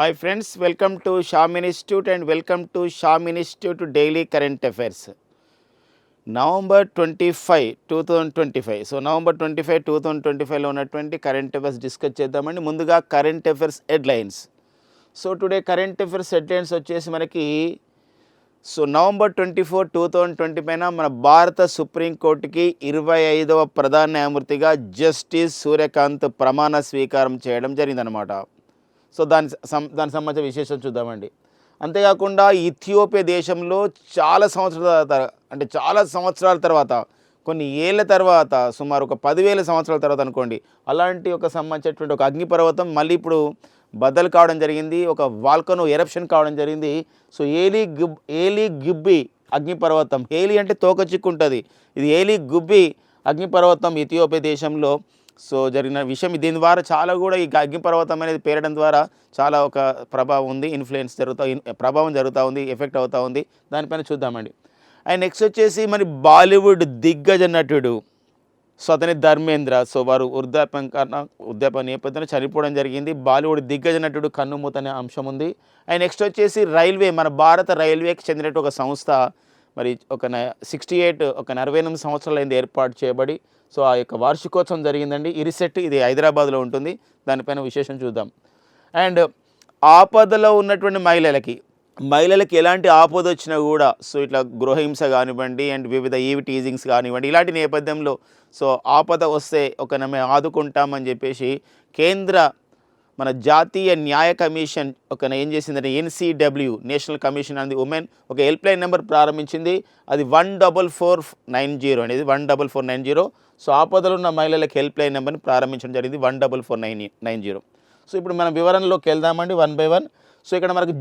Hi friends welcome to Sham institute and welcome to Sham institute daily current affairs November twenty five two thousand twenty five so November twenty five two thousand twenty ఫైవ్లో ఉన్నటువంటి current affairs discuss చేద్దామండి. ముందుగా current affairs headlines so today current affairs headlines వచ్చేసి మనకి so November twenty four two thousand twenty five మన భారత సుప్రీంకోర్టుకి ఇరవై ఐదవ ప్రధాన న్యాయమూర్తిగా జస్టిస్ సూర్యకాంత్ ప్రమాణ స్వీకారం చేయడం జరిగిందనమాట సో దాని సం దానికి సంబంధించిన విశేషం చూద్దామండి. అంతేకాకుండా ఇథియోపియా దేశంలో చాలా సంవత్సరాల అంటే చాలా సంవత్సరాల తర్వాత కొన్ని ఏళ్ళ తర్వాత సుమారు ఒక పదివేల సంవత్సరాల తర్వాత అనుకోండి అలాంటి ఒక సంబంధించినటువంటి ఒక అగ్నిపర్వతం మళ్ళీ ఇప్పుడు బద్దలు కావడం జరిగింది ఒక వాల్కనో ఎరప్షన్ కావడం జరిగింది. So Hayli Gubbi Hayli Gubbi అగ్నిపర్వతం ఏలి అంటే తోక చిక్కుంటుంది ఇది ఏలీ గుబ్బి అగ్నిపర్వతం ఇథియోపియా దేశంలో సో జరిగిన విషయం దీని ద్వారా చాలా కూడా ఈ అగ్నిపర్వతం అనేది పేరడం ద్వారా చాలా ఒక ప్రభావం ఉంది ఇన్ఫ్లుయెన్స్ జరుగుతూ ప్రభావం జరుగుతూ ఉంది ఎఫెక్ట్ అవుతూ ఉంది. దానిపైన చూద్దామండి. అండ్ నెక్స్ట్ వచ్చేసి మరి బాలీవుడ్ దిగ్గజ నటుడు సో అతని ధర్మేంద్ర. సో వారు వృద్ధాప్యం కారణ వృద్ధాప్యం నేపథ్యంలో చనిపోవడం జరిగింది. బాలీవుడ్ దిగ్గజ నటుడు కన్నుమూత అనే అంశం ఉంది. అండ్ నెక్స్ట్ వచ్చేసి రైల్వే మన భారత రైల్వేకి చెందినట్టు ఒక సంస్థ మరి ఒక సిక్స్టీ ఎయిట్ ఒక నలభై ఎనిమిది సంవత్సరాలైంది ఏర్పాటు చేయబడి సో ఆ యొక్క వార్షికోత్సవం జరిగిందండి. ఇరిసెట్ ఇది హైదరాబాద్లో ఉంటుంది. దానిపైన విశేషం చూద్దాం. అండ్ ఆపదలో ఉన్నటువంటి మహిళలకి మహిళలకి ఎలాంటి ఆపద వచ్చినా కూడా సో ఇట్లా గృహహింస కానివ్వండి అండ్ వివిధ ఈవి టీజింగ్స్ కానివ్వండి ఇలాంటి నేపథ్యంలో సో ఆపద వస్తే ఒక మేము ఆదుకుంటామని చెప్పేసి కేంద్ర మన జాతీయ న్యాయ కమిషన్ ఒక ఏం చేసిందంటే ఎన్సీడబ్ల్యూ నేషనల్ కమిషన్ అనేది ఉమెన్ ఒక హెల్ప్ లైన్ నెంబర్ ప్రారంభించింది. అది one double four nine zero అనేది one double four nine zero. So ఆపదలు ఉన్న మహిళలకు హెల్ప్ లైన్ నెంబర్ని ప్రారంభించడం జరిగింది one double four nine nine zero. So ఇప్పుడు మనం వివరణలోకి వెళ్దామండి వన్ బై వన్. సో ఇక్కడ మనకు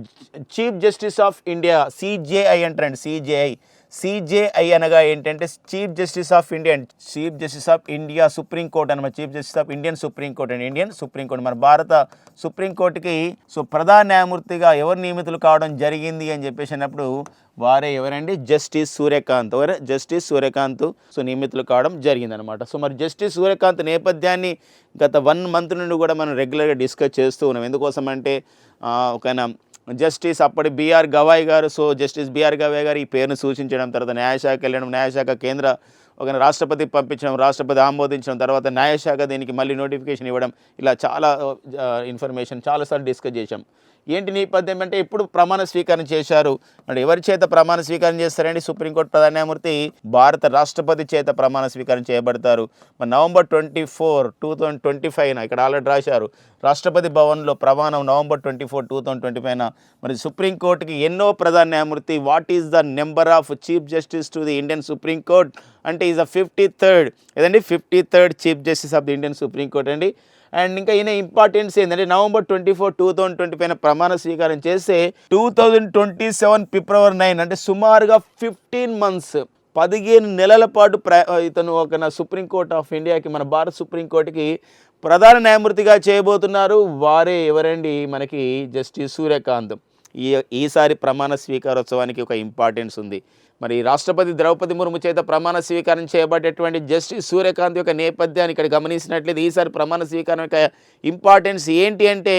chief justice of India CJI అంటారండి సిజేఐ సిజేఐ అనగా ఏంటంటే chief justice of India chief justice of India supreme court అనమాట. Chief justice of Indian supreme court అండి. ఇండియన్ సుప్రీంకోర్టు మన భారత సుప్రీం కోర్టుకి సో ప్రధాన న్యాయమూర్తిగా ఎవరు నియమితులు కావడం జరిగింది అని చెప్పేసి అన్నప్పుడు వారే ఎవరండి? జస్టిస్ సూర్యకాంత్. ఎవరే? జస్టిస్ సూర్యకాంత్ సో నియమితులు కావడం జరిగిందనమాట సో మరి జస్టిస్ సూర్యకాంత్ నేపథ్యాన్ని గత వన్ మంత్ నుండి కూడా మనం రెగ్యులర్గా డిస్కస్ చేస్తూ ఉన్నాం. ఎందుకోసం అంటే ఒక ఒకనా జస్టిస్ అప్పటి బీఆర్ గవాయ్ గారు సో జస్టిస్ బీఆర్ గవాయ్ గారు ఈ పేరును సూచించడం తర్వాత న్యాయశాఖ వెళ్ళడం న్యాయశాఖ కేంద్ర ఒక రాష్ట్రపతి పంపించడం రాష్ట్రపతి ఆమోదించడం తర్వాత న్యాయశాఖ దీనికి మళ్ళీ నోటిఫికేషన్ ఇవ్వడం ఇలా చాలా ఇన్ఫర్మేషన్ చాలాసార్లు డిస్కస్ చేశాం. ఏంటి నేపథ్యం అంటే ఎప్పుడు ప్రమాణ స్వీకారం చేశారు? మరి ఎవరి చేత ప్రమాణ స్వీకారం చేస్తారండి? సుప్రీంకోర్టు ప్రధాన న్యాయమూర్తి భారత రాష్ట్రపతి చేత ప్రమాణ స్వీకారం చేయబడతారు. మరి November twenty four two thousand twenty ఫైవ్న ఇక్కడ ఆల్రెడీ రాశారు. రాష్ట్రపతి భవన్లో ప్రమాణం November twenty four two thousand twenty ఫైవ్న మరి సుప్రీంకోర్టుకి ఎన్నో ప్రధాన న్యాయమూర్తి what is the number of chief justice to the Indian supreme court అంటే ఈజ్ ద ఫిఫ్టీ థర్డ్. ఏదండి? Fifty third chief justice of the Indian supreme court అండి. And ఇంకా ఈయన ఇంపార్టెన్స్ ఏంటంటే November twenty four two thousand twenty five ప్రమాణ స్వీకారం చేస్తే two thousand twenty seven February nine అంటే సుమారుగా ఫిఫ్టీన్ మంత్స్ పదిహేను నెలల పాటు ప్ర ఇతను ఒక సుప్రీంకోర్ట్ ఆఫ్ ఇండియాకి మన భారత సుప్రీంకోర్టుకి ప్రధాన న్యాయమూర్తిగా చేయబోతున్నారు. వారే ఎవరండి? మనకి జస్టిస్ సూర్యకాంత్. ఈ ఈసారి ప్రమాణ స్వీకారోత్సవానికి ఒక ఇంపార్టెన్స్ ఉంది. మరి రాష్ట్రపతి ద్రౌపది ముర్ము చేత ప్రమాణ స్వీకారం చేయబడేటువంటి జస్టిస్ సూర్యకాంత్ యొక్క నేపథ్యాన్ని ఇక్కడ గమనించినట్లయితే ఈసారి ప్రమాణ స్వీకారం యొక్క ఇంపార్టెన్స్ ఏంటి అంటే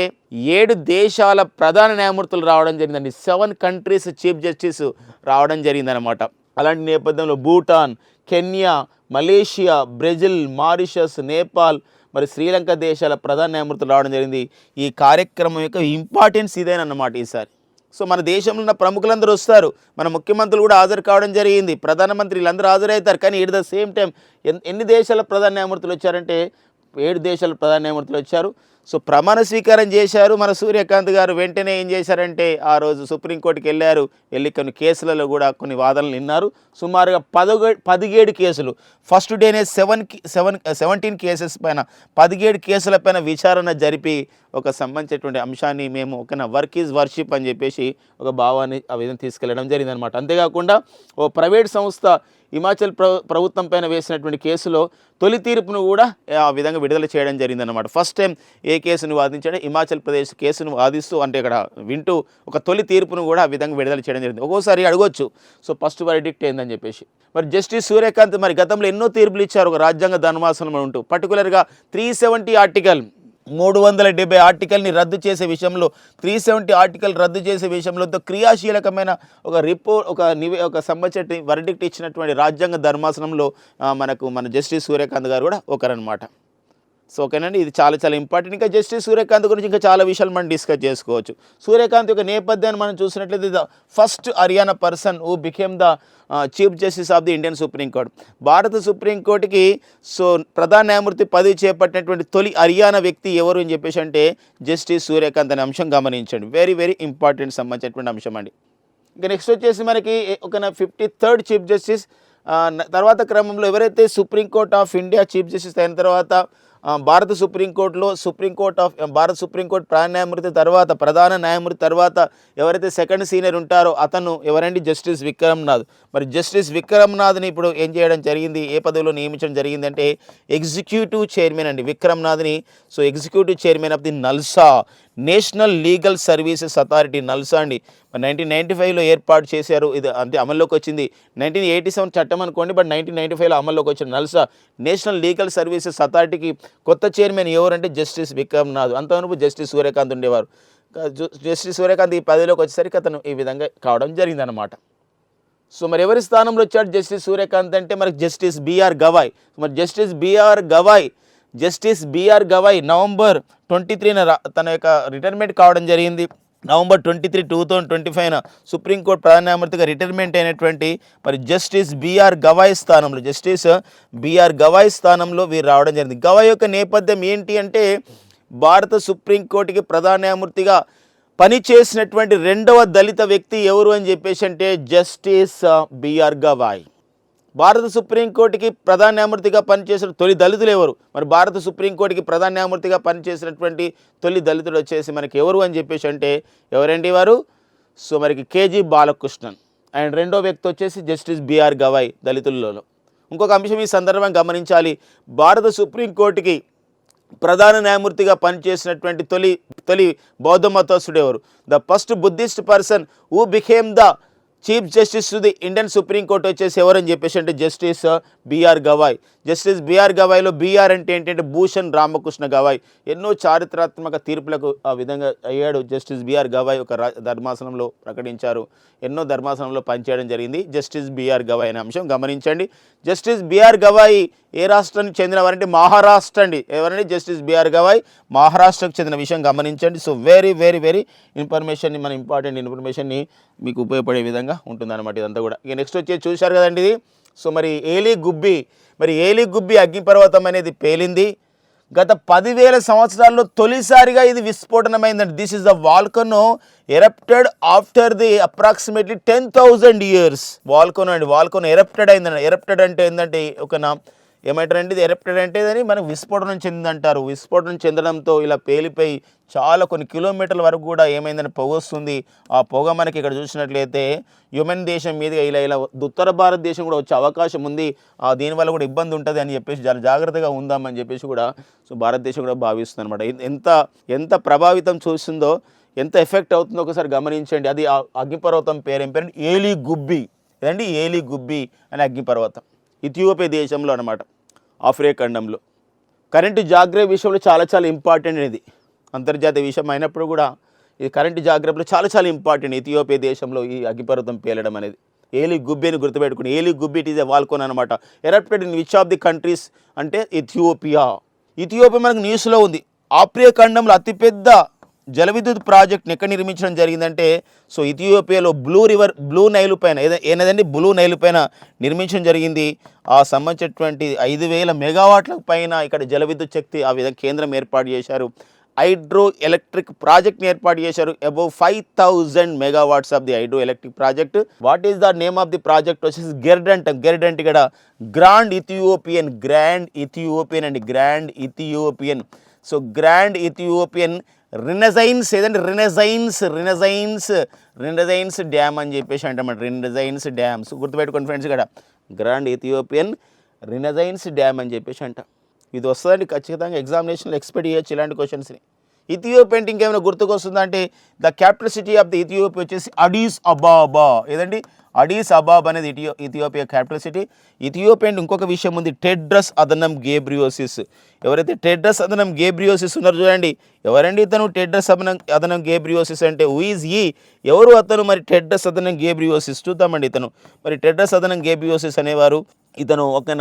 ఏడు దేశాల ప్రధాన న్యాయమూర్తులు రావడం జరిగిందండి. సెవెన్ కంట్రీస్ చీఫ్ జస్టిస్ రావడం జరిగిందనమాట అలాంటి నేపథ్యంలో Bhutan Kenya Malaysia Brazil Mauritius Nepal మరి శ్రీలంక దేశాల ప్రధాన న్యాయమూర్తులు రావడం జరిగింది. ఈ కార్యక్రమం యొక్క ఇంపార్టెన్స్ ఇదేనన్నమాట ఈసారి. సో మన దేశంలో ఉన్న ప్రముఖులందరూ వస్తారు. మన ముఖ్యమంత్రులు కూడా హాజరు కావడం జరిగింది. ప్రధానమంత్రి వీళ్ళందరూ హాజరవుతారు. కానీ ఎట్ ద సేమ్ టైం ఎన్ని దేశాల ప్రధాన న్యాయమూర్తులు వచ్చారంటే ఏడు దేశాల ప్రధాన న్యాయమూర్తులు వచ్చారు. సో ప్రమాణ స్వీకారం చేశారు మన సూర్యకాంత్ గారు. వెంటనే ఏం చేశారంటే ఆ రోజు సుప్రీంకోర్టుకి వెళ్ళారు. వెళ్ళి కొన్ని కేసులలో కూడా కొన్ని వాదనలు విన్నారు. సుమారుగా పదగ పదిహేడు కేసులు. ఫస్ట్ డేనే సెవెన్ సెవెన్ సెవెంటీన్ కేసెస్ పైన పదిహేడు కేసుల పైన విచారణ జరిపి ఒక సంబంధించినటువంటి అంశాన్ని మేము ఒక వర్క్ ఈజ్ వర్షిప్ అని చెప్పేసి ఒక భావాన్ని ఆ విధంగా తీసుకెళ్ళడం జరిగిందనమాట అంతేకాకుండా ఓ ప్రైవేట్ సంస్థ హిమాచల్ ప్ర ప్రభుత్వం పైన వేసినటువంటి కేసులో తొలి తీర్పును కూడా ఆ విధంగా విడుదల చేయడం జరిగిందనమాట ఫస్ట్ టైం ఏ కేసును వాదించాడు హిమాచల్ ప్రదేశ్ కేసును వాదిస్తూ అంటే ఇక్కడ వింటూ ఒక తొలి తీర్పును కూడా ఆ విధంగా విడుదల చేయడం జరిగింది. ఒక్కోసారి అడగొచ్చు. సో ఫస్ట్ వర్డిక్ట్ ఏందని చెప్పేసి. మరి జస్టిస్ సూర్యకాంత్ మరి గతంలో ఎన్నో తీర్పులు ఇచ్చారు. ఒక రాజ్యాంగ ధర్మాసనం ఉంటూ. పర్టికులర్గా త్రీ సెవెంటీ ఆర్టికల్ మూడు వందల డెబ్బై ఆర్టికల్ని రద్దు చేసే విషయంలో త్రీ సెవెంటీ ఆర్టికల్ రద్దు చేసే విషయంలో క్రియాశీలకమైన ఒక రిపోర్ట్ ఒక నివే ఒక సంబంధించిన వర్డిక్ట్ ఇచ్చినటువంటి రాజ్యాంగ ధర్మాసనంలో మనకు మన జస్టిస్ సూర్యకాంత్ గారు కూడా ఒకరనమాట సో ఓకేనండి ఇది చాలా చాలా ఇంపార్టెంట్. ఇంకా జస్టిస్ సూర్యకాంత్ గురించి ఇంకా చాలా విషయాలు మనం డిస్కస్ చేసుకోవచ్చు. సూర్యకాంత్ యొక్క నేపథ్యాన్ని మనం చూసినట్లయితే the first Haryana person who became the chief justice of the Indian supreme court భారత సుప్రీంకోర్టుకి సో ప్రధాన న్యాయమూర్తి పదవి చేపట్టినటువంటి తొలి హర్యానా వ్యక్తి ఎవరు అని చెప్పేసి అంటే జస్టిస్ సూర్యకాంత్ అనే అంశం గమనించండి. వెరీ వెరీ ఇంపార్టెంట్ సంబంధించినటువంటి అంశం అండి. ఇంకా నెక్స్ట్ వచ్చేసి మనకి ఒక ఫిఫ్టీ థర్డ్ చీఫ్ జస్టిస్ తర్వాత క్రమంలో ఎవరైతే supreme court of India chief justice అయిన తర్వాత భారత సుప్రీంకోర్టులో సుప్రీంకోర్ట్ ఆఫ్ భారత సుప్రీంకోర్టు ప్రధాన న్యాయమూర్తి తర్వాత ప్రధాన న్యాయమూర్తి తర్వాత ఎవరైతే సెకండ్ సీనియర్ ఉంటారో అతను ఎవరండి? జస్టిస్ విక్రమ్నాథ్. మరి జస్టిస్ విక్రమ్నాథ్ని ఇప్పుడు ఏం చేయడం జరిగింది? ఏ పదవిలో నియమించడం జరిగింది అంటే ఎగ్జిక్యూటివ్ చైర్మన్ అండి విక్రమ్నాథ్ని. So executive chairman of the NALSA national legal services authority NALSA అండి మరి నైన్టీన్ నైంటీ ఫైవ్లో ఏర్పాటు చేశారు. ఇది అంటే అమల్లోకి వచ్చింది. నైన్టీన్ ఎయిటీ సెవెన్ చట్టం అనుకోండి బట్ నైన్టీన్ నైంటీ ఫైవ్లో అమల్లోకి వచ్చిన నల్సా నేషనల్ లీగల్ సర్వీసెస్ అథారిటీకి కొత్త చైర్మన్ ఎవరంటే జస్టిస్ విక్రమ్నాథ్ అంతవరకు జస్టిస్ సూర్యకాంత్ ఉండేవారు. జస్టిస్ సూర్యకాంత్ ఈ పదవిలోకి వచ్చేసరికి అతను ఈ విధంగా కావడం జరిగిందనమాట సో మరి ఎవరి స్థానంలో వచ్చాడు జస్టిస్ సూర్యకాంత్ అంటే మరి జస్టిస్ బీఆర్ గవాయ్. మరి justice B R Gavai justice B R Gavai november twenty త్రీన తన యొక్క రిటైర్మెంట్ కావడం జరిగింది. November twenty three two thousand twenty ఫైవ్న supreme court ప్రధాన న్యాయమూర్తిగా రిటైర్మెంట్ అయినటువంటి మరి జస్టిస్ బిఆర్ గవాయ్ స్థానంలో జస్టిస్ బిఆర్ గవాయ్ స్థానంలో వీరు రావడం జరిగింది. గవాయ్ యొక్క నేపథ్యం ఏంటి అంటే భారత సుప్రీంకోర్టుకి ప్రధాన న్యాయమూర్తిగా పనిచేసినటువంటి రెండవ దళిత వ్యక్తి ఎవరు అని చెప్పేసి అంటే జస్టిస్ బిఆర్ గవాయ్ భారత సుప్రీంకోర్టుకి ప్రధాన న్యాయమూర్తిగా పనిచేసిన తొలి దళితులు ఎవరు? మరి భారత సుప్రీంకోర్టుకి ప్రధాన న్యాయమూర్తిగా పనిచేసినటువంటి తొలి దళితుడు వచ్చేసి మనకి ఎవరు అని చెప్పేసి అంటే ఎవరండి వారు? సో మనకి కేజీ బాలకృష్ణన్. అండ్ రెండో వ్యక్తి వచ్చేసి జస్టిస్ బిఆర్ గవాయ్ దళితులలో ఇంకొక అంశం ఈ సందర్భంగా గమనించాలి. భారత సుప్రీంకోర్టుకి ప్రధాన న్యాయమూర్తిగా పనిచేసినటువంటి తొలి తొలి బౌద్ధ మతస్థుడు ఎవరు? The first buddhist person who became the chief justice to the Indian supreme court వచ్చేసి ఎవరని చెప్పేసి అంటే justice B R Gavai. Justice B R గవాయ్లో BR అంటే ఏంటంటే భూషణ్ రామకృష్ణ గవాయ్. ఎన్నో చారిత్రాత్మక తీర్పులకు ఆ విధంగా అయ్యాడు జస్టిస్ బిఆర్ గవాయ్ ఒక ధర్మాసనంలో ప్రకటించారు. ఎన్నో ధర్మాసనంలో పనిచేయడం జరిగింది. జస్టిస్ బిఆర్ గవాయ్ అనే అంశం గమనించండి. జస్టిస్ బిఆర్ గవాయ్ ఏ రాష్ట్రానికి చెందినవారంటే మహారాష్ట్ర అండి. ఎవరండి? Justice B R Gavai. మహారాష్ట్రకు చెందిన విషయం గమనించండి. సో వెరీ వెరీ వెరీ ఇన్ఫర్మేషన్ని మన ఇంపార్టెంట్ ఇన్ఫర్మేషన్ని మీకు ఉపయోగపడే విధంగా ఉంటుందన్నమాట ఇదంతా కూడా. ఇక నెక్స్ట్ వచ్చి చూశారు కదండి ఇది. సో మరి ఏలి గుబ్బి మరి ఏలి గుబ్బి అగ్నిపర్వతం అనేది పేలింది. గత పదివేల సంవత్సరాల్లో తొలిసారిగా ఇది విస్ఫోటనమైందండి. This is the volcano erupted after the approximately ten thousand years volcano అండి వాల్కనో ఎరప్టెడ్ అయిందండి. ఎరప్టెడ్ అంటే ఏంటంటే ఒక నా ఏమంటారంటే ఇది ఎరప్టెడ్ అంటే దాన్ని మనకు విస్ఫోటనం చెందిందంటారు. విస్ఫోటనం చెందడంతో ఇలా పేలిపోయి చాలా కొన్ని కిలోమీటర్ల వరకు కూడా ఏమైందని పొగ వస్తుంది. ఆ పొగ మనకి ఇక్కడ చూసినట్లయితే యుమెన్ దేశం మీదుగా ఇలా ఇలా ఉత్తర భారతదేశం కూడా వచ్చే అవకాశం ఉంది. ఆ దీనివల్ల కూడా ఇబ్బంది ఉంటుంది అని చెప్పేసి చాలా జాగ్రత్తగా ఉందామని చెప్పేసి కూడా సో భారతదేశం కూడా భావిస్తుంది అనమాట ఎంత ఎంత ప్రభావితం చూస్తుందో ఎంత ఎఫెక్ట్ అవుతుందో ఒకసారి గమనించండి. అది ఆ అగ్నిపర్వతం పేరు ఏం పేరు? ఏలి గుబ్బి ఏదండి? ఏలి గుబ్బి అనే అగ్నిపర్వతం. ఇథియోపియా దేశంలో అనమాట ఆఫ్రికా ఖండంలో. కరెంటు జాగ్రత్త విషయంలో చాలా చాలా ఇంపార్టెంట్ ఇది. అంతర్జాతీయ విషయం అయినప్పుడు కూడా ఇది కరెంటు జాగ్రత్తలో చాలా చాలా ఇంపార్టెంట్ ఇథియోపియా దేశంలో ఈ అగ్నిపర్వతం పేలడం అనేది. ఏలి గుబ్బి అని గుర్తుపెట్టుకుని ఏలి Gubbi it is a volcano అనమాట erupted in which of the countries అంటే ఇథియోపియా. ఇథియోపియా మనకు న్యూస్లో ఉంది. ఆఫ్రికా ఖండంలో అతిపెద్ద జల విద్యుత్ ప్రాజెక్ట్ని ఎక్కడ నిర్మించడం జరిగిందంటే సో ఇథియోపియాలో బ్లూ రివర్ బ్లూ నైలు పైన ఏద- బ్లూ నైలు పైన నిర్మించడం జరిగింది. ఆ సంబంధించినటువంటి ఐదు వేల మెగావాట్ల పైన ఇక్కడ జల విద్యుత్ శక్తి ఆ విధంగా కేంద్రం ఏర్పాటు చేశారు. హైడ్రో ఎలక్ట్రిక్ ప్రాజెక్ట్ని ఏర్పాటు చేశారు. Above five thousand megawatts of the hydro electric project. What is the name of the project? వచ్చేసి గెర్డెంట్. గెర్డంట్ ఇక్కడ గ్రాండ్ ఇథియోపియన్ గ్రాండ్ ఇథియోపియన్ అండి. Grand Ethiopian. So grand Ethiopian renaissance ఏదంటే రినజైన్స్ రినజైన్స్ రినజైన్స్ డ్యామ్ అని చెప్పేసి అంటామాట. రినజైన్స్ డ్యామ్స్ గుర్తుపెట్టుకోండి ఫ్రెండ్స్ ఇక్కడ. గ్రాండ్ ఇథియోపియన్ రినజైన్స్ డ్యామ్ అని చెప్పేసి అంట. ఇది వస్తుందండి ఖచ్చితంగా ఎగ్జామినేషన్లో ఎక్స్పెక్ట్ చేయొచ్చు ఇలాంటి క్వశ్చన్స్ని ఇథియోపియన్ ఇంకేమైనా గుర్తుకొస్తుందా అంటే the capital city of the Ethiopia వచ్చేసి అడీస్ అబాబా ఏదండి? అడీస్ అబాబ్ అనేది ఇటియో Ethiopia capital city Ethiopia and ఇంకొక విషయం ఉంది టెడ్రస్ అదనం గేబ్రియోసిస్ ఎవరైతే టెడ్రస్ అదనం గేబ్రియోసిస్ ఉన్నారో చూడండి ఎవరండి ఇతను? టెడ్రస్ అదనం అదనం గేబ్రియోసిస్ అంటే ఈజ్ ఈ ఎవరు అతను? మరి టెడ్రస్ అదనం గేబ్రియోసిస్ చూద్దామండి ఇతను. మరి టెడ్రస్ అదనం గేబ్రియోసిస్ అనేవారు ఇతను ఒక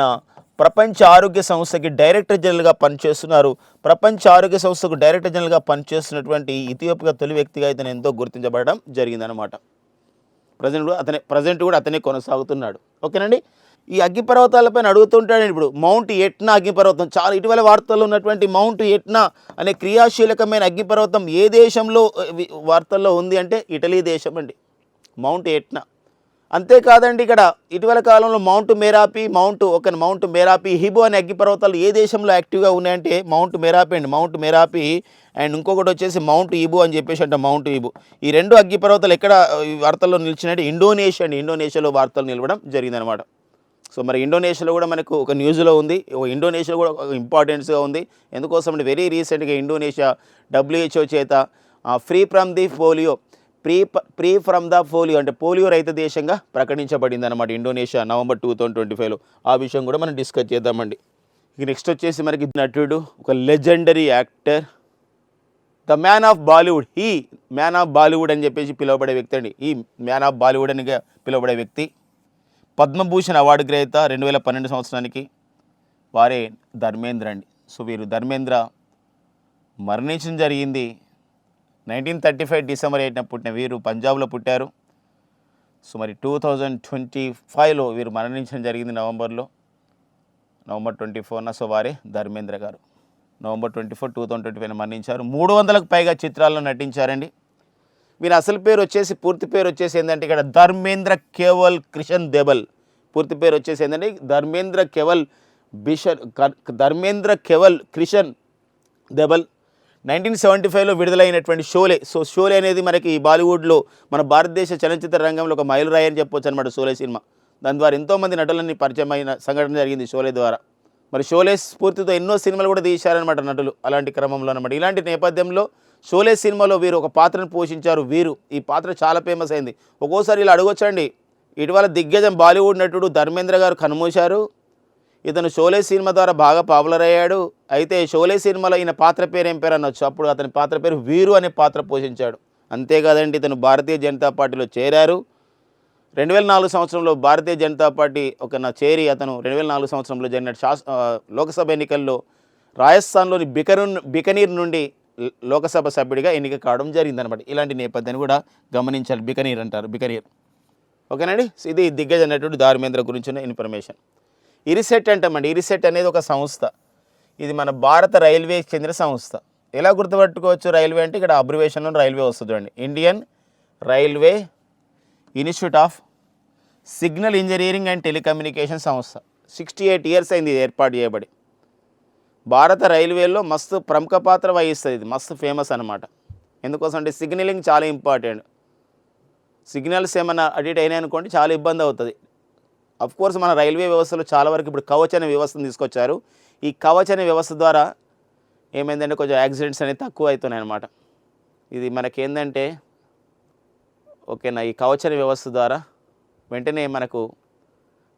ప్రపంచ ఆరోగ్య సంస్థకి డైరెక్టర్ జనరల్గా పనిచేస్తున్నారు. ప్రపంచ ఆరోగ్య సంస్థకు డైరెక్టర్ జనరల్గా పనిచేస్తున్నటువంటి ఇథియోపియా తొలి వ్యక్తిగా ఇతను ఎంతో గుర్తించబడడం జరిగిందనమాట ప్రజెంట్ కూడా అతనే ప్రజెంట్ కూడా అతనే కొనసాగుతున్నాడు. ఓకేనండి? ఈ అగ్నిపర్వతాలపైన అడుగుతుంటాడు ఇప్పుడు మౌంట్ ఎట్నా అగ్నిపర్వతం. చాలా ఇటీవల వార్తల్లో ఉన్నటువంటి మౌంట్ ఎట్నా అనే క్రియాశీలకమైన అగ్నిపర్వతం ఏ దేశంలో వార్తల్లో ఉంది అంటే ఇటలీ దేశం అండి. మౌంట్ ఎట్నా అంతేకాదండి ఇక్కడ ఇటీవల కాలంలో మౌంట్ మేరాపి మౌంట్ ఒక మౌంట్ మేరాపి హిబో అనే అగ్గిపర్వతాలు ఏ దేశంలో యాక్టివ్గా ఉన్నాయంటే mount Merapi and. Mount Merapi and ఇంకొకటి వచ్చేసి మౌంట్ ఈబు అని చెప్పేసి అంటే మౌంట్ ఈబు ఈ రెండు అగ్గిపర్వతాలు ఎక్కడ ఈ వార్తల్లో నిలిచినట్టు ఇండోనేషియా అండి. ఇండోనేషియాలో వార్తలు నిలవడం జరిగిందనమాట సో మరి ఇండోనేషియాలో కూడా మనకు ఒక న్యూస్లో ఉంది. ఓ ఇండోనేషియా కూడా ఒక ఇంపార్టెన్స్గా ఉంది. ఎందుకోసం అంటే వెరీ రీసెంట్గా ఇండోనేషియా డబ్ల్యూహెచ్ఓ చేత free from the polio free free from the polio అంటే పోలియో రహిత దేశంగా ప్రకటించబడింది అనమాట Indonesia november two thousand twenty ఫైవ్లో. ఆ విషయం కూడా మనం డిస్కస్ చేద్దామండి. ఇక నెక్స్ట్ వచ్చేసి మనకి నటుడు ఒక legendary actor. The man of Bollywood ఈ మ్యాన్ ఆఫ్ బాలీవుడ్ అని చెప్పేసి పిలువబడే వ్యక్తి అండి. ఈ మ్యాన్ ఆఫ్ బాలీవుడ్ అని పిలువబడే వ్యక్తి. పద్మభూషణ్ అవార్డు గ్రహీత రెండు వేల పన్నెండు సంవత్సరానికి వారే ధర్మేంద్ర అండి. సో వీరు ధర్మేంద్ర మరణించడం జరిగింది. నైన్టీన్ థర్టీ ఫైవ్ డిసెంబర్ ఎయిట్న పుట్టిన వీరు పంజాబ్లో పుట్టారు. సో మరి టూ థౌజండ్ ట్వంటీ ఫైవ్లో వీరు మరణించడం జరిగింది నవంబర్లో. నవంబర్ ట్వంటీ ఫోర్న సో వారే ధర్మేంద్ర గారు. November twenty four two thousand twenty five మరణించారు. మూడు వందలకు పైగా చిత్రాల్లో నటించారండి. వీరి అసలు పేరు వచ్చేసి పూర్తి పేరు వచ్చేసి ఏంటంటే ఇక్కడ ధర్మేంద్ర కేవల్ క్రిషన్ దెబల్ పూర్తి పేరు వచ్చేసి ఏంటంటే ధర్మేంద్ర కేవల్ బిషన్ కర్- ధర్మేంద్ర కేవల్ క్రిషన్ దెబల్ నైన్టీన్ సెవెంటీ ఫైవ్లో విడుదలైనటువంటి షోలే. సో షోలే అనేది మనకి బాలీవుడ్లో మన భారతదేశ చలనచిత్ర రంగంలో ఒక మైలురాయి అని చెప్పొచ్చు అనమాట షోలే సినిమా. దాని ద్వారా ఎంతోమంది నటులని పరిచయం అయిన సంఘటన జరిగింది షోలే ద్వారా. మరి షోలే స్ఫూర్తితో ఎన్నో సినిమాలు కూడా తీశారనమాట నటులు అలాంటి క్రమంలో అనమాట ఇలాంటి నేపథ్యంలో షోలే సినిమాలో వీరు ఒక పాత్రను పోషించారు వీరు. ఈ పాత్ర చాలా ఫేమస్ అయింది. ఒక్కోసారి ఇలా అడగొచ్చండి. ఇటీవల దిగ్గజం బాలీవుడ్ నటుడు ధర్మేంద్ర గారు కనుమూశారు. ఇతను షోలే సినిమా ద్వారా బాగా పాపులర్ అయ్యాడు. అయితే షోలే సినిమాలో ఈయన పాత్ర పేరు ఏం పేరు అనొచ్చు? అప్పుడు అతని పాత్ర పేరు వీరు అనే పాత్ర పోషించాడు. అంతేకాదండి ఇతను భారతీయ జనతా పార్టీలో చేరారు. రెండు వేల నాలుగు సంవత్సరంలో భారతీయ జనతా పార్టీ ఒక చేరి అతను రెండు వేల నాలుగు సంవత్సరంలో జరిగిన శాస్ లోకసభ ఎన్నికల్లో రాజస్థాన్లోని బికరు బికనీర్ నుండి లోకసభ సభ్యుడిగా ఎన్నిక కావడం జరిగిందనమాట ఇలాంటి నేపథ్యాన్ని కూడా గమనించాలి. బికనీర్ అంటారు. బికనీర్. ఓకేనండి? ఇది దిగ్గజ అన్నటువంటి దారుమేంద్ర గురించిన ఇన్ఫర్మేషన్. ఇరిసెట్ అంటామండి. ఇరిసెట్ అనేది ఒక సంస్థ. ఇది మన భారత రైల్వేకి చెందిన సంస్థ. ఎలా గుర్తుపట్టుకోవచ్చు రైల్వే అంటే ఇక్కడ అబ్రివేషన్లో రైల్వే వస్తుంది చూడండి. Indian railway institute of signal engineering and telecommunication సంస్థ. సిక్స్టీ ఎయిట్ ఇయర్స్ అయింది ఇది ఏర్పాటు చేయబడి. భారత రైల్వేలో మస్తు ప్రముఖ పాత్ర వహిస్తుంది ఇది. మస్తు ఫేమస్ అనమాట ఎందుకోసం అంటే సిగ్నలింగ్ చాలా ఇంపార్టెంట్ సిగ్నల్స్ ఏమైనా అడిట్ అయినాయి అనుకోండి చాలా ఇబ్బంది అవుతుంది. కోర్స్ మన రైల్వే వ్యవస్థలో చాలా వరకు ఇప్పుడు కవచ్ అనే వ్యవస్థను తీసుకొచ్చారు. ఈ కవచ్ అనే వ్యవస్థ ద్వారా ఏమైందంటే కొంచెం యాక్సిడెంట్స్ అనేవి తక్కువ అవుతున్నాయి అన్నమాట. ఇది మనకేందంటే ఓకేనా ఈ కవచ్ వ్యవస్థ ద్వారా వెంటనే మనకు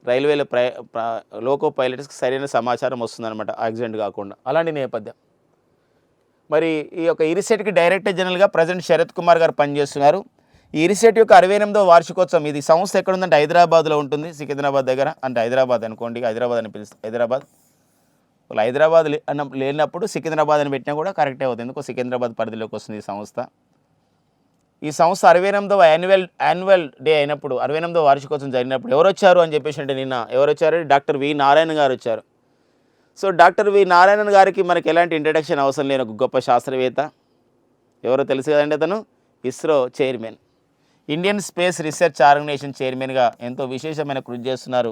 రైల్వేలో ప్రై లోకో పైలట్స్కి సరైన సమాచారం వస్తుందన్నమాట యాక్సిడెంట్ కాకుండా. అలాంటి నేపథ్యం. మరి ఈ యొక్క ఇరిసెట్కి డైరెక్టర్ జనరల్గా ప్రజెంట్ శరత్ కుమార్ గారు పనిచేస్తున్నారు. ఈ ఇరిసెట్ యొక్క అరవై ఎనిమిదో వార్షికోత్సవం. ఇది సంస్థ ఎక్కడ ఉందంటే హైదరాబాద్లో ఉంటుంది. సికింద్రాబాద్ దగ్గర. అంటే హైదరాబాద్ అనుకోండి. హైదరాబాద్ అని పిలుస్తారు హైదరాబాద్. వాళ్ళు హైదరాబాద్ అన్న లేనప్పుడు సికింద్రాబాద్ అని పెట్టినా కూడా కరెక్టే అవుతుంది. ఎందుకు? సికింద్రాబాద్ పరిధిలోకి వస్తుంది ఈ సంస్థ. ఈ సంస్థ అరవై ఎనిమిదవ యాన్యువల్ యాన్యువల్ డే అయినప్పుడు అరవై ఎనిమిదవ వార్షికోత్సవం జరిగినప్పుడు ఎవరు వచ్చారు అని చెప్పేసి అంటే నిన్న ఎవరు వచ్చారు? డాక్టర్ వి నారాయణ గారు వచ్చారు. సో డాక్టర్ వి నారాయణన్ గారికి మనకి ఎలాంటి ఇంట్రడక్షన్ అవసరం లేని ఒక గొప్ప శాస్త్రవేత్త. ఎవరో తెలుసు కదండి అతను? ISRO chairman. Indian space research organization చైర్మన్గా ఎంతో విశేషమైన కృషి చేస్తున్నారు.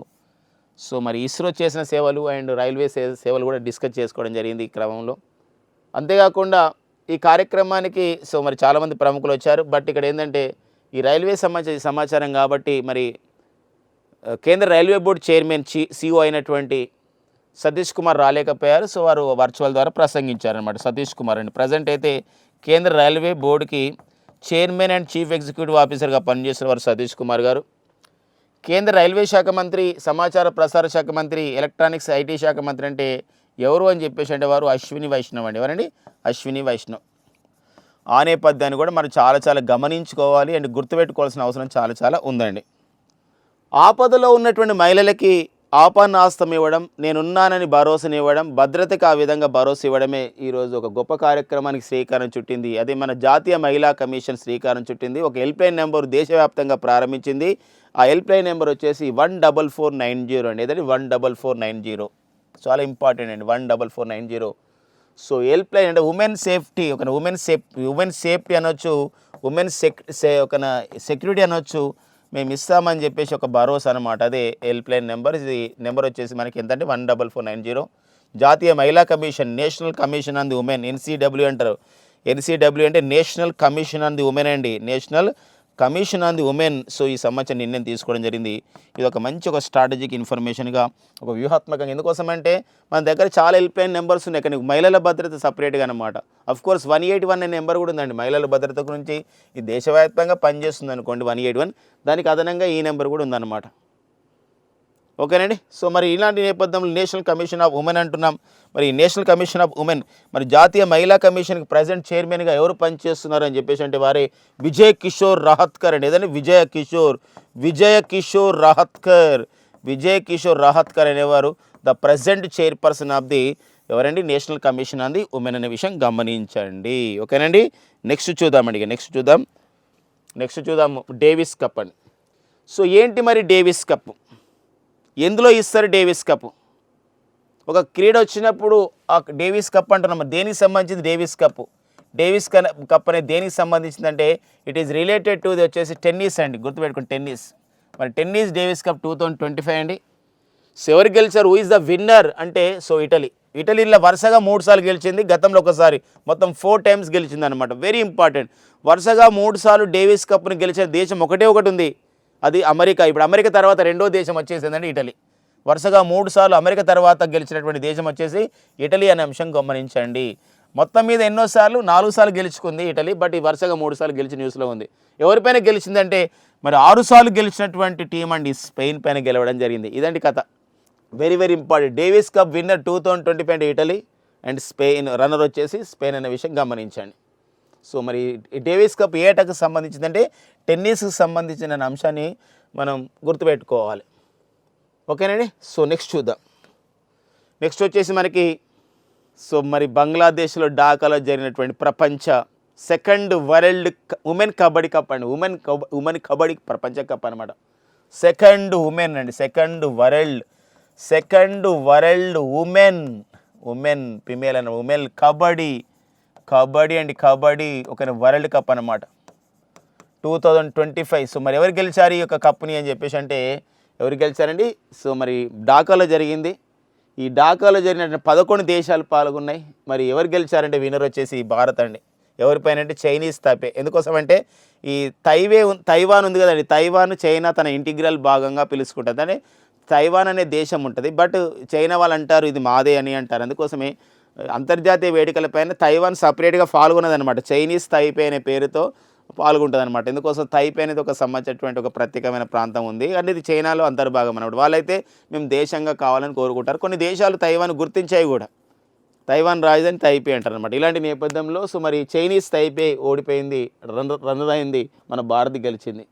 సో మరి ఇస్రో చేసిన సేవలు అండ్ రైల్వే సేవలు కూడా డిస్కస్ చేసుకోవడం జరిగింది ఈ క్రమంలో. అంతేకాకుండా ఈ కార్యక్రమానికి సో మరి చాలామంది ప్రముఖులు వచ్చారు. బట్ ఇక్కడ ఏంటంటే ఈ రైల్వే సమాచార సమాచారం కాబట్టి మరి కేంద్ర రైల్వే బోర్డు చైర్మన్ చి సిఓ అయినటువంటి సతీష్ కుమార్ రాలేకపోయారు. సో వారు వర్చువల్ ద్వారా ప్రసంగించారనమాట సతీష్ కుమార్ అండి. ప్రజెంట్ అయితే కేంద్ర రైల్వే బోర్డుకి చైర్మన్ అండ్ చీఫ్ ఎగ్జిక్యూటివ్ ఆఫీసర్గా పనిచేసిన వారు సతీష్ కుమార్ గారు. కేంద్ర రైల్వే శాఖ మంత్రి సమాచార ప్రసార శాఖ మంత్రి ఎలక్ట్రానిక్స్ ఐటీ శాఖ మంత్రి అంటే ఎవరు అని చెప్పేసి అంటే వారు అశ్విని వైష్ణవ్ అండి. ఎవరండి? అశ్విని వైష్ణవ్. ఆ నేపథ్యాన్ని కూడా మనం చాలా చాలా గమనించుకోవాలి అండ్ గుర్తుపెట్టుకోవాల్సిన అవసరం చాలా చాలా ఉందండి. ఆపదలో ఉన్నటువంటి మహిళలకి ఆపన్నాస్తం ఇవ్వడం నేనున్నానని భరోసానివ్వడం భద్రతకు ఆ విధంగా భరోసా ఇవ్వడమే ఈరోజు ఒక గొప్ప కార్యక్రమానికి శ్రీకారం చుట్టింది. అది మన జాతీయ మహిళా కమిషన్ శ్రీకారం చుట్టింది. ఒక హెల్ప్లైన్ నెంబర్ దేశవ్యాప్తంగా ప్రారంభించింది. ఆ హెల్ప్లైన్ నెంబర్ వచ్చేసి one double four nine zero అండి. ఏదంటే one double four nine zero. చాలా ఇంపార్టెంట్ అండి. One double four nine zero. So help line అంటే ఉమెన్ సేఫ్టీ ఒక ఉమెన్ సేఫ్ ఉమెన్ సేఫ్టీ అనొచ్చు ఉమెన్ సెక్ సే ఒక సెక్యూరిటీ అనొచ్చు మేము ఇస్తామని చెప్పేసి ఒక భరోసా అనమాట అదే హెల్ప్ లైన్ నెంబర్ ఇది నెంబర్ వచ్చేసి మనకి ఎంతంటే one double four nine zero. జాతీయ మహిళా commission national commission on the women NCW అంటారు. ఎన్సీడబ్ల్యూ అంటే national commission on the women అండి. National commission on the women. So ఈ సంవత్సరం నిర్ణయం తీసుకోవడం జరిగింది. ఇది ఒక మంచి ఒక స్ట్రాటజిక్ ఇన్ఫర్మేషన్గా ఒక వ్యూహాత్మకంగా. ఎందుకోసమంటే మన దగ్గర చాలా హెల్ప్ లైన్ నెంబర్స్ ఉన్నాయి. కానీ మహిళల భద్రత సపరేట్గా అనమాట కోర్స్ వన్ ఎయిట్ వన్ అనే నెంబర్ కూడా ఉందండి. మహిళల భద్రత గురించి ఈ దేశవ్యాప్తంగా పనిచేస్తుంది అనుకోండి వన్ ఎయిట్ వన్ దానికి అదనంగా ఈ నెంబర్ కూడా ఉందన్నమాట. ఓకేనండి? సో మరి ఇలాంటి నేపథ్యంలో నేషనల్ కమిషన్ ఆఫ్ ఉమెన్ అంటున్నాం. మరి నేషనల్ కమిషన్ ఆఫ్ ఉమెన్ మరి జాతీయ మహిళా కమిషన్కి ప్రజెంట్ చైర్మన్గా ఎవరు పనిచేస్తున్నారు అని చెప్పేసి అంటే వారే విజయ్ కిషోర్ రాహత్కర్ అండి. ఏదండి? విజయ కిషోర్. విజయ కిషోర్ రాహత్కర్. విజయ్ కిషోర్ రాహత్కర్ అనేవారు the present chairperson of the ఎవరండి? నేషనల్ కమిషన్ అంది ది ఉమెన్ అనే విషయం గమనించండి. ఓకేనండి? నెక్స్ట్ చూద్దామండి నెక్స్ట్ చూద్దాం. నెక్స్ట్ చూద్దాము డేవిస్ కప్ అండి. సో ఏంటి మరి డేవిస్ కప్? ఎందులో ఇస్తారు డేవిస్ కప్? ఒక క్రీడ వచ్చినప్పుడు ఆ డేవిస్ కప్ అంటున్నాం దేనికి సంబంధించింది డేవిస్ కప్? డేవిస్ కప్ అనేది దేనికి సంబంధించిందంటే ఇట్ ఈస్ రిలేటెడ్ టు ఇది వచ్చేసి టెన్నిస్ అండి గుర్తుపెట్టుకోండి టెన్నిస్. మరి tennis Davis cup two thousand twenty five అండి. సో ఎవరు గెలిచారు? హూ ఇస్ ద విన్నర్ అంటే సో ఇటలీ ఇటలీలో వరుసగా మూడు సార్లు గెలిచింది గతంలో ఒకసారి మొత్తం ఫోర్ టైమ్స్ గెలిచింది అనమాట వెరీ ఇంపార్టెంట్ వరుసగా మూడు సార్లు డేవిస్ కప్ని గెలిచిన దేశం ఒకటే ఒకటి ఉంది. అది అమెరికా. ఇప్పుడు అమెరికా తర్వాత రెండో దేశం వచ్చేసిందండి ఇటలీ. వరుసగా మూడు సార్లు అమెరికా తర్వాత గెలిచినటువంటి దేశం వచ్చేసి ఇటలీ అనే అంశం గమనించండి. మొత్తం మీద ఎన్నోసార్లు నాలుగు సార్లు గెలుచుకుంది ఇటలీ బట్ ఈ వరుసగా మూడు సార్లు గెలిచి న్యూస్లో ఉంది. ఎవరిపైన గెలిచిందంటే మరి ఆరు సార్లు గెలిచినటువంటి టీం అండి స్పెయిన్ పైన గెలవడం జరిగింది. ఇదండి కథ. Very very important Davis cup winner two thousand twenty five Italy and Spain runner వచ్చేసి స్పెయిన్ అనే విషయం గమనించండి. సో మరి డేవిస్ కప్ ఏ ఏటకు సంబంధించిందంటే టెన్నిస్కి సంబంధించిన అంశాన్ని మనం గుర్తుపెట్టుకోవాలి. ఓకేనండి? సో నెక్స్ట్ చూద్దాం. నెక్స్ట్ వచ్చేసి మనకి సో మరి బంగ్లాదేశ్లో ఢాకాలో జరిగినటువంటి ప్రపంచ second world women kabaddi cup అండి. ఉమెన్ కబ ఉమెన్ కబడ్డీ ప్రపంచ కప్ అనమాట సెకండ్ ఉమెన్ అండి. Second world. Second world women. Women female అన్న ఉమెన్ కబడ్డీ. కబడ్డీ అండి. కబడ్డీ ఒక వరల్డ్ కప్ అనమాట two thousand twenty five so మరి ఎవరు గెలిచారు ఈ యొక్క కప్ని అని చెప్పేసి అంటే ఎవరు గెలిచారండి? సో మరి ఢాకాలో జరిగింది. ఈ ఢాకాలో జరిగిన పదకొండు దేశాలు పాల్గొన్నాయి. మరి ఎవరు గెలిచారంటే విన్నర్ వచ్చేసి భారత్ అండి. ఎవరిపైన అంటే చైనీస్ తాపే. ఎందుకోసం అంటే ఈ తైవే తైవాన్ ఉంది కదండి. తైవాన్ చైనా తన ఇంటిగ్రల్ భాగంగా పిలుచుకుంటుంది అంటే తైవాన్ అనే దేశం ఉంటుంది. బట్ చైనా వాళ్ళు అంటారు ఇది మాదే అని అంటారు. అందుకోసమే అంతర్జాతీయ వేడుకలపైన తైవాన్ సపరేట్గా పాల్గొన్నదనమాట చైనీస్ తైపే అనే పేరుతో పాల్గొంటుంది అనమాట ఎందుకోసం తైపే అనేది ఒక సంబంధించినటువంటి ఒక ప్రత్యేకమైన ప్రాంతం ఉంది. అంటే ఇది చైనాలో అంతర్భాగం అనమాట వాళ్ళైతే మేము దేశంగా కావాలని కోరుకుంటారు. కొన్ని దేశాలు తైవాన్ గుర్తించాయి కూడా. తైవాన్ రాజధాని తైపే అంటారు అనమాట ఇలాంటి నేపథ్యంలో సో మరి చైనీస్ తైపే ఓడిపోయింది రన్ రన్ అయింది మన భారత్ గెలిచింది.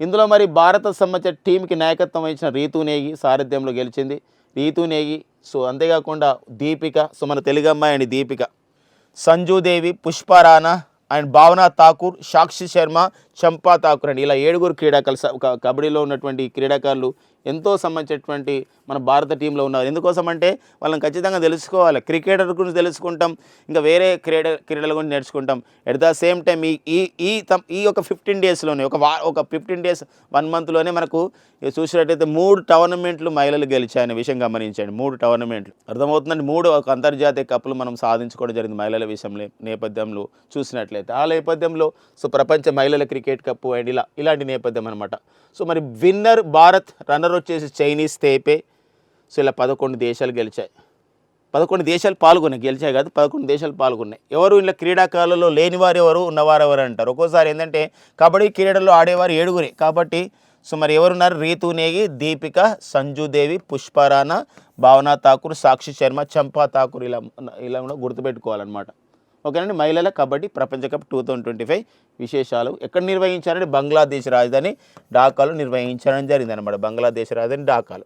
ఇందులో మరి భారత సంబంధించిన టీంకి నాయకత్వం వహించిన రీతు నేగి సారథ్యంలో గెలిచింది. రీతు నేగి సో అంతేకాకుండా దీపిక సో మన తెలుగు అమ్మాయి అండి దీపిక. సంజూదేవి పుష్ప రాణా అండ్ భావన ఠాకూర్ సాక్షి శర్మ చంపా ఠాకూర్ అండి. ఇలా ఏడుగురు క్రీడాకారులు స- కబడ్డీలో ఉన్నటువంటి క్రీడాకారులు ఎంతో సంబంధించినటువంటి మన భారత టీంలో ఉన్నారు. ఎందుకోసం అంటే వాళ్ళని ఖచ్చితంగా తెలుసుకోవాలి. క్రికెటర్ గురించి తెలుసుకుంటాం ఇంకా వేరే క్రీడ క్రీడల గురించి నేర్చుకుంటాం. ఎట్ ద సేమ్ టైం ఈ ఈ ఈ ఈ ఒక ఫిఫ్టీన్ డేస్లోనే ఒక వా ఒక ఫిఫ్టీన్ డేస్ వన్ మంత్లోనే మనకు చూసినట్టయితే మూడు టోర్నమెంట్లు మహిళలు గెలిచాయనే విషయం గమనించండి. మూడు టోర్నమెంట్లు. అర్థమవుతుందండి? మూడు ఒక అంతర్జాతీయ కప్పులు మనం సాధించుకోవడం జరిగింది మహిళల విషయంలో నేపథ్యంలో చూసినట్లయితే. ఆ నేపథ్యంలో సో ప్రపంచ మహిళల క్రికెట్ కప్పు అండ్ ఇలా ఇలాంటి నేపథ్యం అనమాట సో మరి విన్నర్ భారత్ రన్నర్ వచ్చేసి చైనీస్ తేపే. సో ఇలా పదకొండు దేశాలు గెలిచాయి. పదకొండు దేశాలు పాల్గొన్నాయి. గెలిచాయి కాదు పదకొండు దేశాలు పాల్గొన్నాయి. ఎవరు ఇలా క్రీడాకారులలో లేనివారు ఎవరు ఉన్నవారు ఎవరు అంటారు. ఒక్కోసారి ఏంటంటే కబడ్డీ క్రీడల్లో ఆడేవారు ఏడుగురే. కాబట్టి సో మరి ఎవరున్నారు? రీతు నేగి దీపిక సంజుదేవి పుష్పరాణ భావనా ఠాకూర్ సాక్షి శర్మ చంపా ఠాకూర్ ఇలా ఇలా కూడా గుర్తుపెట్టుకోవాలన్నమాట. ఓకేనండి? మహిళల కబడ్డీ ప్రపంచ cup two thousand twenty five విశేషాలు. ఎక్కడ నిర్వహించారంటే? బంగ్లాదేశ్ రాజధాని ఢాకాలో నిర్వహించడం జరిగింది అనమాట బంగ్లాదేశ్ రాజధాని ఢాకాలో.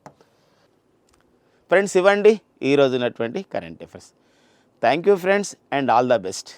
ఫ్రెండ్స్ ఇవ్వండి. ఈ ఉన్నటువంటి current affairs. Thank you friends and all the best.